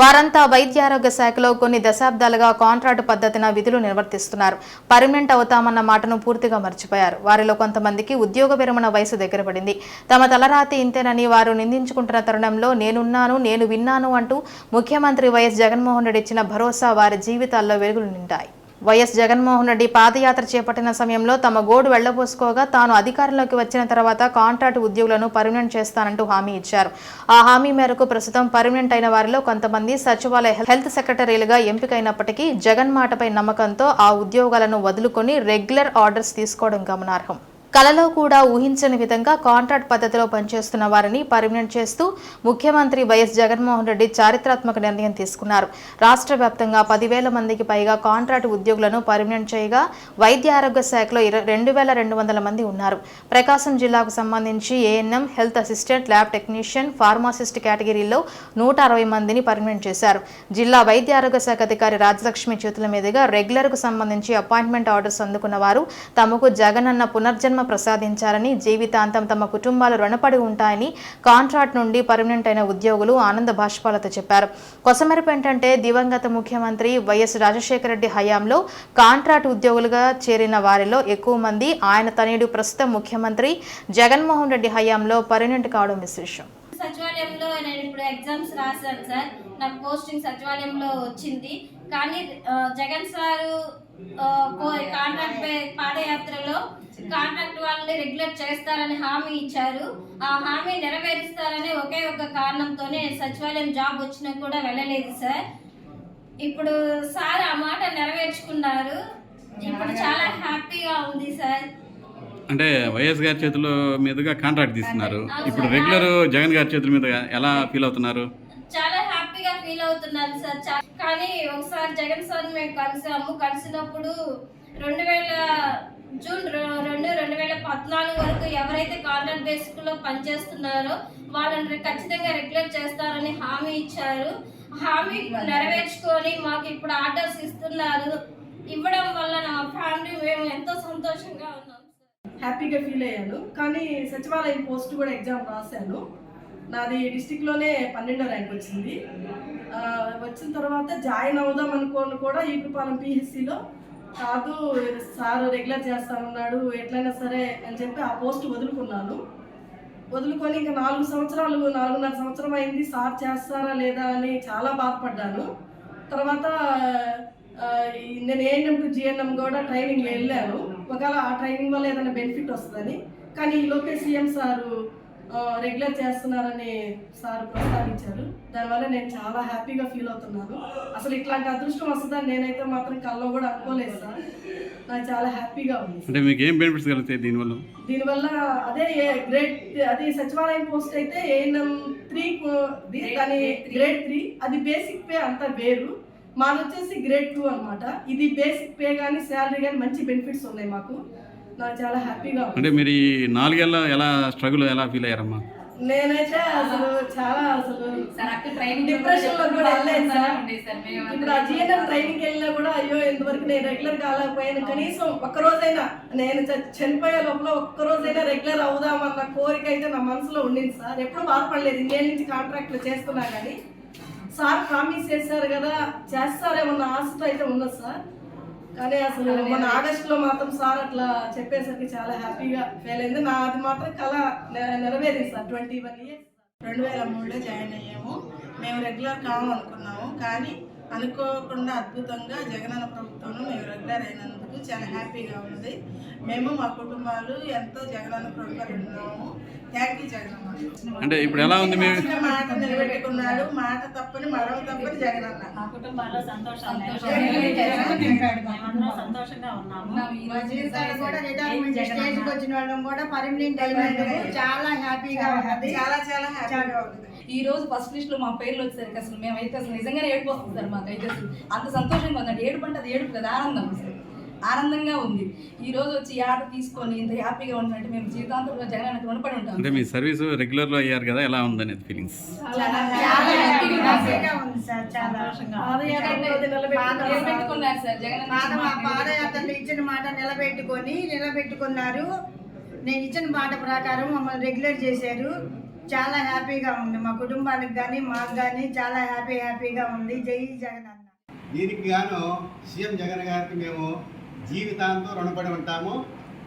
వారంతా వైద్యారోగ్య శాఖలో కొన్ని దశాబ్దాలుగా కాంట్రాక్టు పద్ధతిన విధులు నిర్వర్తిస్తున్నారు. పర్మనెంట్ అవుతామన్న మాటను పూర్తిగా మర్చిపోయారు. వారిలో కొంతమందికి ఉద్యోగ విరమణ వయసు దగ్గర పడింది. తమ తలరాతి ఇంతేనని వారు నిందించుకుంటున్న తరుణంలో నేనున్నాను నేను విన్నాను అంటూ ముఖ్యమంత్రి వైఎస్ జగన్మోహన్ రెడ్డి ఇచ్చిన భరోసా వారి జీవితాల్లో వెలుగులు నిండాయి. వైఎస్ జగన్మోహన్ రెడ్డి పాదయాత్ర చేపట్టిన సమయంలో తమ గోడు వెళ్ళబోసుకోగా తాను అధికారంలోకి వచ్చిన తర్వాత కాంట్రాక్ట్ ఉద్యోగులను పర్మనెంట్ చేస్తానంటూ హామీ ఇచ్చారు. ఆ హామీ మేరకు ప్రస్తుతం పర్మనెంట్ అయిన వారిలో కొంతమంది సచివాలయ హెల్త్ సెక్రటరీలుగా ఎంపికైనప్పటికీ జగన్ మాటపై నమ్మకంతో ఆ ఉద్యోగాలను వదులుకొని రెగ్యులర్ ఆర్డర్స్ తీసుకోవడం గమనార్హం. కలలో కూడా ఊహించని విధంగా కాంట్రాక్ట్ పద్ధతిలో పనిచేస్తున్న వారిని పర్మనెంట్ చేస్తూ ముఖ్యమంత్రి వైఎస్ జగన్మోహన్ రెడ్డి చారిత్రాత్మక నిర్ణయం తీసుకున్నారు. రాష్ట్ర వ్యాప్తంగా పదివేల మందికి పైగా కాంట్రాక్ట్ ఉద్యోగులను పర్మనెంట్ చేయగా వైద్య ఆరోగ్య శాఖలో రెండు వేల రెండు వందల మంది ఉన్నారు. ప్రకాశం జిల్లాకు సంబంధించి ANM health assistant lab technician pharmacist కేటగిరీలో నూట అరవై మందిని పర్మనెంట్ చేశారు. జిల్లా వైద్య ఆరోగ్య శాఖ అధికారి రాజలక్ష్మి చేతుల మీదుగా రెగ్యులర్కు సంబంధించి అపాయింట్మెంట్ ఆర్డర్స్ అందుకున్న వారు తమకు జగనన్న పునర్జన్మ ప్రసాదించారని జీవితాంతం తమ కుటుంబాలు రుణపడి ఉంటాయని కాంట్రాక్ట్ నుండి పర్మనెంట్ అయిన ఉద్యోగులు ఆనంద భాష్పాలతో చెప్పారు. కొసమెరుపు ఏంటంటే దివంగత ముఖ్యమంత్రి వైఎస్ రాజశేఖర రెడ్డి హయాంలో కాంట్రాక్ట్ ఉద్యోగులుగా చేరిన వారిలో ఎక్కువ మంది ఆయన తనయుడు ప్రస్తుత ముఖ్యమంత్రి జగన్మోహన్ రెడ్డి హయాంలో పర్మనెంట్ కావడం విశేషం. సచివాలయంలో నేను ఇప్పుడు ఎగ్జామ్స్ రాశాను సార్. నాకు పోస్టింగ్ సచివాలయంలో వచ్చింది. కానీ జగన్ సారు కాంట్రాక్ట్ పే- పాదయాత్రలో కాంట్రాక్ట్ వాళ్ళని రెగ్యులర్ చేస్తారని హామీ ఇచ్చారు. ఆ హామీ నెరవేరుస్తారనే ఒకే ఒక కారణంతోనే సచివాలయం జాబ్ వచ్చినా కూడా వెళ్ళలేదు సార్. ఇప్పుడు సార్ ఆ మాట నెరవేర్చుకున్నారు. ఇప్పుడు చాలా హ్యాపీగా ఉంది సార్. అంటే వైఎస్ గారి చేతుల మీదుగా కాంట్రాక్ట్ తీసుకున్నారు ఇప్పుడు రెగ్యులర్ జగన్ గారి చేతుల మీద ఎలా ఫీల్ అవుతున్నారు? చాలా హ్యాపీగా ఫీల్ అవుతున్నాను సార్. కానీ ఒకసారి జగన్ సార్ మేము కలిసాము. కలిసినప్పుడు రెండు వేల జూన్ రెండు రెండు వేల పద్నాలుగు వరకు ఎవరైతే కాంట్రాక్ట్ బేసిక్లో పనిచేస్తున్నారో వాళ్ళని ఖచ్చితంగా రెగ్యులర్ చేస్తారని హామీ ఇచ్చారు. హామీ నెరవేర్చుకొని మాకు ఇప్పుడు ఆర్డర్స్ ఇస్తున్నారు. ఇవ్వడం వల్ల నా ఫ్యామిలీ మేము ఎంతో సంతోషంగా ఉన్నాం. హ్యాపీగా ఫీల్ అయ్యాను. కానీ సచివాలయం పోస్ట్ కూడా ఎగ్జామ్ రాశాను. నాది డిస్టిక్లోనే పన్నెండో ర్యాంక్ వచ్చింది. వచ్చిన తర్వాత జాయిన్ అవుదాం అనుకోని కూడా ఈ పిహెచ్సిలో కాదు సార్ రెగ్యులర్ చేస్తానన్నాడు ఎట్లయినా సరే అని చెప్పి ఆ పోస్ట్ వదులుకున్నాను. వదులుకొని ఇంకా నాలుగు సంవత్సరాలు నాలుగున్నర సంవత్సరం అయింది. సార్ చేస్తారా లేదా అని చాలా బాధపడ్డాను. తర్వాత నేను ఏఎన్ఎం టు జిఎన్ఎం కూడా ట్రైనింగ్ వెళ్ళాను. ఒకవేళ ఆ ట్రైనింగ్ వల్ల ఏదైనా బెనిఫిట్ వస్తుందని. కానీ ఈ లోపే సీఎం సారు రెగ్యులర్ చేస్తున్నారని సార్ ప్రస్తావించారు. దానివల్ల నేను చాలా హ్యాపీగా ఫీల్ అవుతున్నాను. అసలు ఇట్లాంటి అదృష్టం వస్తుందని నేనైతే మాత్రం కల్లో కూడా అనుకోలేదు సార్. నాకు చాలా హ్యాపీగా ఉంది. అంటే మీకు ఏం బెనిఫిట్స్ కలుగుతాయి దీనివల్ల? దీనివల్ల అదే గ్రేడ్ అది సచివాలయం పోస్ట్ అయితే ఏఎన్ఎం త్రీ దాని గ్రేడ్ త్రీ అది బేసిక్ పే అంతా వేరు. మాది వచ్చేసి గ్రేడ్ టూ అన్నమాట. ఇది బేసిక్ పే కానీ శాలరీ కానీ మంచి బెనిఫిట్స్ ఉన్నాయి మాకు. నాకు చాలా హ్యాపీగా ఉంది. అంటే మీరు ఈ నాలుగేళ్ళ ఎలా స్ట్రగుల్ ఎలా ఫీల్ అయ్యారమ్మా? నేనైతే అసలు చాలా అసలు డిప్రెషన్లో కూడా వెళ్ళలేదు సార్. ఇప్పుడు ఆ జిఎన్ఎం ట్రైనింగ్ వెళ్ళినా కూడా అయ్యో ఇంతవరకు నేను రెగ్యులర్ కాలేకపోయాను కనీసం ఒక్క రోజైనా నేను చనిపోయే లోపల ఒక్క రోజైనా రెగ్యులర్ అవుదామన్న కోరిక అయితే నా మనసులో ఉండింది సార్. ఎప్పుడు బాధపడలేదు. ఇండియా నుంచి కాంట్రాక్ట్లు చేస్తున్నా కానీ సార్ ప్రామిస్ చేశారు కదా చేస్తారేమన్న ఆశతో అయితే ఉన్నది సార్? కానీ అసలు మన ఆగస్టులో మాత్రం సార్ అట్లా చెప్పేసరికి చాలా హ్యాపీగా ఫీల్ అయింది. నా అది మాత్రం కళ నెరవేరింది సార్. ట్వంటీ వన్ ఇయర్స్ రెండు వేల మూడులో జాయిన్ అయ్యాము. మేము రెగ్యులర్ కావాలనుకున్నాము కానీ అనుకోకుండా అద్భుతంగా జగనన్న ప్రభుత్వంలో మేము రెగ్యులర్ అయినందుకు చాలా హ్యాపీగా ఉంది. మేము మా కుటుంబాలు ఎంతో జగనన్న ప్రభుత్వాలు ఉన్నాము అంటే ఇప్పుడు ఎలా ఉంది మీ ఇచ్చిన మాట నిలబెట్టుకున్నాడు. మాట తప్పని మరవ తప్పని జగనన్న. మా కుటుంబాల్లో సంతోషం మేమందరం సంతోషంగా ఉన్నాము. మా జీవితాలు కూడా రిటైర్మెంట్ స్టేజ్కి వచ్చిన వాళ్ళం కూడా పర్మనెంట్ అయినందుకు చాలా హ్యాపీగా ఉన్నది. చాలా చాలా హ్యాపీగా ఉంది ఈ రోజు ఫస్ట్ లిస్ట్లో మా పేర్లు వచ్చేసరికి అసలు మేమైతే అసలు నిజంగానే ఏడుపు వస్తుంది సార్ మాకైతే అసలు. అంత సంతోషంగా ఉందండి. ఏడుపు అంటే అది ఏడుపు కదా ఆనందం అసలు. ఆనందంగా ఉంది. ఈ రోజు వచ్చి ఈ ఆట తీసుకొని ఇంత హ్యాపీగా ఉందంటే మేము జీవితాంతం జగన్ రుణపడి ఉంటాం. అంటే మీ సర్వీస్ రెగ్యులర్లో అయ్యారు కదా ఎలా ఉందనేది ఫీలింగ్స్ చాలా హ్యాపీగా ఉంది సార్. చాలా పాదయాత్రలో నిలబెట్టుకున్నారు సార్. నిలబెట్టుకున్నారు సార్. జగన్ పాద మా పాదయాత్రలో ఇచ్చిన మాట నిలబెట్టుకొని నిలబెట్టుకున్నారు. నేను ఇచ్చిన మాట ప్రకారం మమ్మల్ని రెగ్యులర్ చేశారు. చాలా హ్యాపీగా ఉంది. మా కుటుంబానికి కానీ మాకు కానీ చాలా హ్యాపీ హ్యాపీగా ఉంది. జై జగన్ అన్న. దీనికి గాను సీఎం జగన్ గారికి మేము జీవితాంతం రుణపడి ఉంటాము.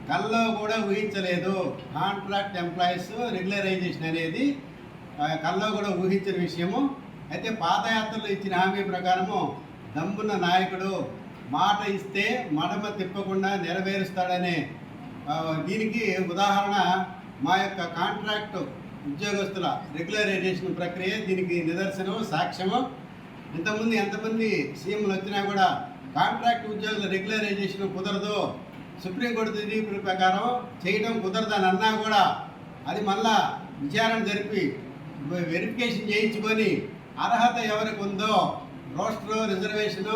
కల్లో కూడా ఊహించలేదు. కాంట్రాక్ట్ ఎంప్లాయీస్ రెగ్యులరైజేషన్ అనేది ఆ, కల్లో కూడా ఊహించిన విషయము. అయితే పాదయాత్రలో ఇచ్చిన హామీ ప్రకారము దమ్మున్న నాయకుడు మాట ఇస్తే మడమ తిప్పకుండా నెరవేరుస్తాడనే దీనికి ఉదాహరణ మా యొక్క కాంట్రాక్ట్ ఉద్యోగస్తుల రెగ్యులరైజేషన్ ప్రక్రియ దీనికి నిదర్శనం సాక్ష్యము. ఇంతకుముందు ఎంతమంది సీఎంలు వచ్చినా కూడా కాంట్రాక్ట్ ఉద్యోగుల రెగ్యులరైజేషన్ కుదరదు. సుప్రీంకోర్టు తీర్పు ప్రకారం చేయడం కుదరదని అన్నా కూడా అది మళ్ళా విచారణ జరిపి వెరిఫికేషన్ చేయించుకొని అర్హత ఎవరికి ఉందో రోస్టర్ రిజర్వేషను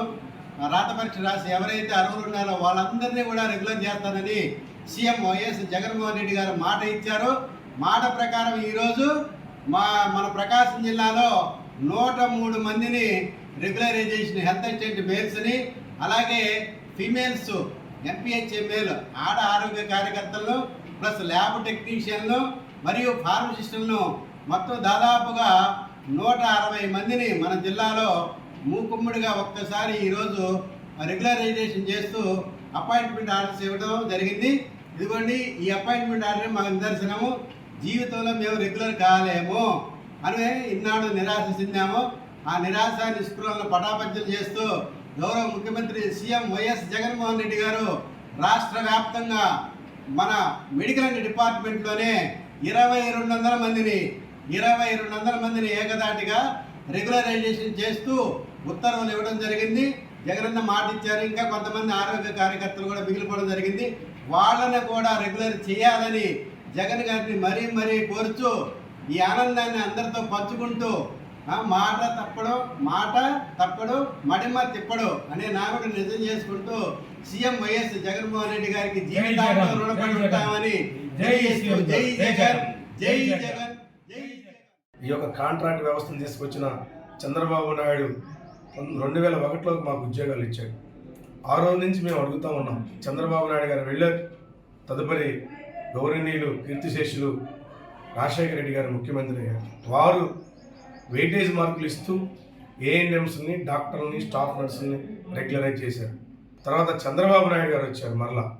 రాత పరీక్ష రాసి ఎవరైతే అర్హులు ఉన్నారో వాళ్ళందరినీ కూడా రెగ్యులర్ చేస్తానని సీఎం వైఎస్ జగన్మోహన్ రెడ్డి గారు మాట ఇచ్చారు. మాట ప్రకారం ఈరోజు మా మన ప్రకాశం జిల్లాలో నూట మూడు మందిని రెగ్యులరైజేషన్ హెల్త్ అసిస్టెంట్ మేల్స్ని అలాగే ఫీమేల్స్ ఎంపీహెచ్ఎంఏలు ఆడ ఆరోగ్య కార్యకర్తలను ప్లస్ ల్యాబ్ టెక్నీషియన్లు మరియు ఫార్మసిస్టులను మొత్తం దాదాపుగా నూట అరవై మందిని మన జిల్లాలో మూకుమ్ముడిగా ఒక్కసారి ఈరోజు రెగ్యులరైజేషన్ చేస్తూ అపాయింట్మెంట్ ఆర్డర్స్ ఇవ్వడం జరిగింది. ఇదిగోండి ఈ అపాయింట్మెంట్ ఆర్డర్ మాకు నిదర్శనము. జీవితంలో మేము రెగ్యులర్ కాలేము. అని ఇన్నాడు నిరాశ చెందాము. ఆ నిరాశ నిస్పృహలను పటాపంచం చేస్తూ గౌరవ ముఖ్యమంత్రి సీఎం వైఎస్ జగన్మోహన్ రెడ్డి గారు రాష్ట్ర వ్యాప్తంగా మన మెడికల్ డిపార్ట్మెంట్లోనే ఇరవై రెండు వందల మందిని ఇరవై రెండు వందల మందిని ఏకదాటిగా రెగ్యులరైజేషన్ చేస్తూ ఉత్తర్వులు ఇవ్వడం జరిగింది. జగనన్న మాట ఇచ్చారు. ఇంకా కొంతమంది ఆరోగ్య కార్యకర్తలు కూడా మిగిలిపోవడం జరిగింది. వాళ్ళని కూడా రెగ్యులర్ చేయాలని జగన్ గారిని మరీ మరీ కోరుచు ఈ ఆనందాన్ని అందరితో పంచుకుంటూ మాట తప్పడు మాట తప్పడు మడిమ తిప్పడు అనే నానుడు నిజం చేసుకుంటూ సీఎం వైఎస్ జగన్మోహన్ రెడ్డి గారికి జీవితాంతం రుణపడి ఉంటామని జై జగన్ జై జగన్ జై జగన్. ఈ యొక్క కాంట్రాక్ట్ వ్యవస్థను తీసుకొచ్చిన చంద్రబాబు నాయుడు రెండు వేల ఒకటిలో మాకు ఉద్యోగాలు ఇచ్చాడు. ఆ రోజు నుంచి మేము అడుగుతా ఉన్నాం చంద్రబాబు నాయుడు గారు వెళ్ళారు తదుపరి గౌరవనీయులు కీర్తిశేషులు రాజశేఖర రెడ్డి గారు ముఖ్యమంత్రి అయ్యారు. వారు వెయిటేజ్ మార్కులు ఇస్తూ ఏఎన్ఎంస్ని డాక్టర్ని స్టాఫ్ నర్సుల్ని రెగ్యులరైజ్ చేశారు. తర్వాత చంద్రబాబు నాయుడు గారు వచ్చారు మరలా.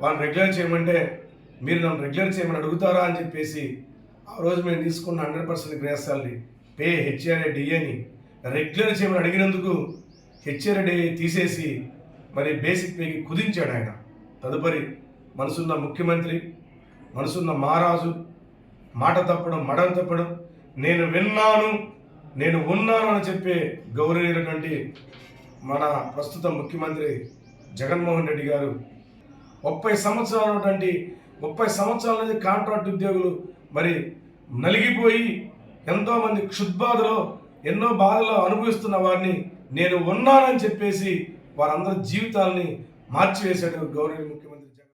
వాళ్ళని రెగ్యులర్ చేయమంటే మీరు నన్ను రెగ్యులర్ చేయమని అడుగుతారా? అని చెప్పేసి ఆ రోజు మేము తీసుకున్న hundred percent gross salary pay HRA డిఏని regular చేయమని అడిగినందుకు హెచ్ఆర్ఏ డిఏ తీసేసి మరి బేసిక్ పేకి కుదించాడు ఆయన. తదుపరి మనసున్న ముఖ్యమంత్రి మనసున్న మహారాజు మాట తప్పడం మడం తప్పడం నేను విన్నాను నేను ఉన్నాను అని చెప్పే గౌరవనీయులటువంటి మన ప్రస్తుత ముఖ్యమంత్రి జగన్మోహన్ రెడ్డి గారు ముప్పై సంవత్సరాలు ఉన్నటువంటి ముప్పై సంవత్సరాల నుంచి కాంట్రాక్ట్ ఉద్యోగులు మరి నలిగిపోయి ఎంతోమంది క్షుద్బాధలో ఎన్నో బాధలు అనుభవిస్తున్న వారిని నేను ఉన్నానని చెప్పేసి వారందరి జీవితాలని మార్చివేశాడు గౌరవ ముఖ్యమంత్రి.